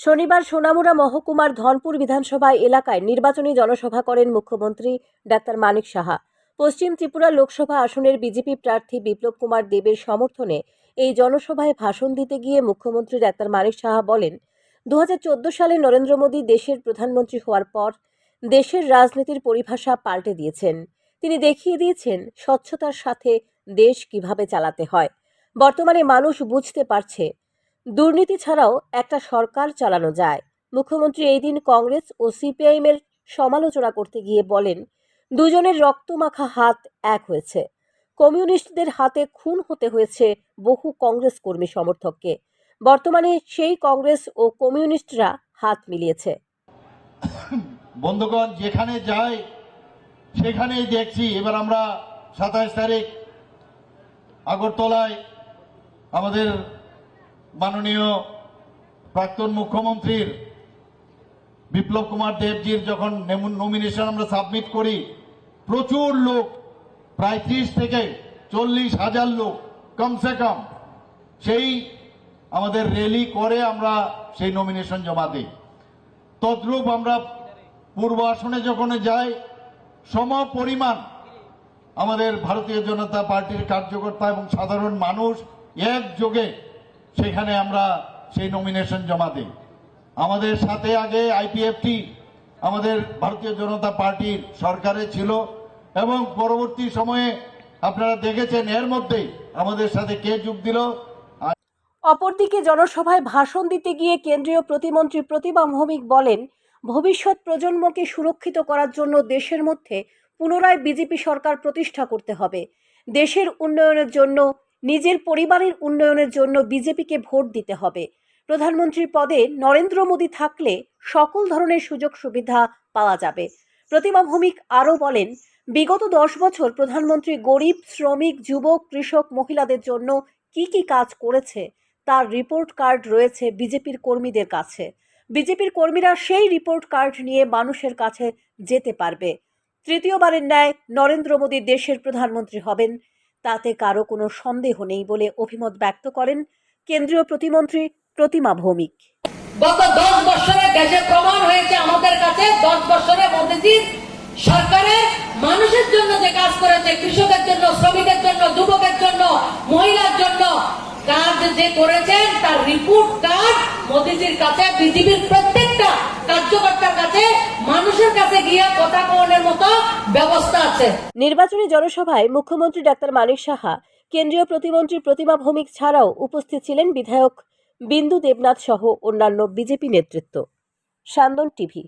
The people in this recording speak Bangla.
শনিবার সোনামুড়া মহকুমার ধনপুর বিধানসভা এলাকায় নির্বাচনী জনসভা করেন মুখ্যমন্ত্রী ডাক্তার মানিক সাহা। পশ্চিম ত্রিপুরা লোকসভা আসনের বিজেপি প্রার্থী বিপ্লব কুমার দেবের সমর্থনে এই জনসভায় ভাষণ দিতে গিয়ে মুখ্যমন্ত্রী ডাক্তার মানিক সাহা বলেন দু হাজার চোদ্দ সালে নরেন্দ্র মোদী দেশের প্রধানমন্ত্রী হওয়ার পর দেশের রাজনীতির পরিভাষা পাল্টে দিয়েছেন। তিনি দেখিয়ে দিয়েছেন স্বচ্ছতার সাথে দেশ কীভাবে চালাতে হয়। বর্তমানে মানুষ বুঝতে পারছে দুর্নীতি ছাড়াও একটা সরকার চালানো যায়। মুখ্যমন্ত্রী এই দিন কংগ্রেস ও সিপিআইএম এর সমালোচনা করতে গিয়ে বলেন, দুজনের রক্তমাখা হাত এক হয়েছে। কমিউনিস্টদের হাতে খুন হতে হয়েছে বহু কংগ্রেস কর্মী সমর্থককে। বর্তমানে সেই কংগ্রেস ও কমিউনিস্টরা হাত মিলিয়েছে। বন্ধুগণ, যেখানে যাই, সেখানেই দেখছি, এবার আমরা সাতাশ তারিখ আগরতলায় আমাদের মাননীয় প্রাক্তন মুখ্যমন্ত্রীর বিপ্লব কুমার দেবজির যখন নমিনেশন আমরা সাবমিট করি, প্রচুর লোক, প্রায় ত্রিশ থেকে চল্লিশ হাজার লোক, কমসে কম, সেই আমাদের র্যালি করে আমরা সেই নমিনেশন জমা দিই। তদ্রূপ আমরা পূর্ব আসনে যখন যাই সম পরিমাণ আমাদের ভারতীয় জনতা পার্টির কার্যকর্তা এবং সাধারণ মানুষ একযোগে সেখানে আমরা সেই নমিনেশন জমা দিই। আমাদের সাথে আগে আইপিএফটি আমাদের ভারতীয় জনতা পার্টির সরকারে ছিল এবং পরবর্তী সময়ে আপনারা দেখেছেন এর মধ্যেই আমাদের সাথে কে যোগ দিল। অপরদিকে জনসভায় ভাষণ দিতে গিয়ে কেন্দ্রীয় প্রতিমন্ত্রী প্রতিমা ভৌমিক বলেন, ভবিষ্যৎ প্রজন্মকে সুরক্ষিত করার জন্য দেশের মধ্যে পুনরায় বিজেপি সরকার প্রতিষ্ঠা করতে হবে। দেশের উন্নয়নের জন্য নিজের পরিবারের উন্নয়নের জন্য বিজেপিকে ভোট দিতে হবে। প্রধানমন্ত্রীর পদে নরেন্দ্র মোদী থাকলে সকল ধরনের সুযোগ সুবিধা পাওয়া যাবে। প্রতিমা ভৌমিক আরও বলেন, বিগত দশ বছর প্রধানমন্ত্রী গরিব, শ্রমিক, যুবক, কৃষক, মহিলাদের জন্য কি কি কাজ করেছে তার রিপোর্ট কার্ড রয়েছে বিজেপির কর্মীদের কাছে। বিজেপির কর্মীরা সেই রিপোর্ট কার্ড নিয়ে মানুষের কাছে যেতে পারবে। তৃতীয়বারের ন্যায় নরেন্দ্র মোদী দেশের প্রধানমন্ত্রী হবেন। তাতে কারও কোনো সন্দেহ নেই বলে অভিমত ব্যক্ত করেন কেন্দ্রীয় প্রতিমন্ত্রী প্রতিমা ভৌমিক। গত দশ বছরে প্রমাণ হয়েছে আমাদের কাছে, দশ বছরে মানুষের জন্য যে কাজ করেছে, কৃষকের জন্য, শ্রমিকের জন্য, যুবকের জন্য, মহিলার জন্য কাজ যে করেছেন, তার রিপোর্ট কার্ড মোদীজির কাছে বিজেপির প্রত্যেকটা কার্যকর্তার কাছে ব্যবস্থা আছে। নির্বাচনী জনসভায় মুখ্যমন্ত্রী ডাক্তার মানিক সাহা, কেন্দ্রীয় প্রতিমন্ত্রী প্রতিমা ভৌমিক ছাড়াও উপস্থিত ছিলেন বিধায়ক বিন্দু দেবনাথ সহ অন্যান্য বিজেপি নেতৃত্ব। সান্দন টিভি।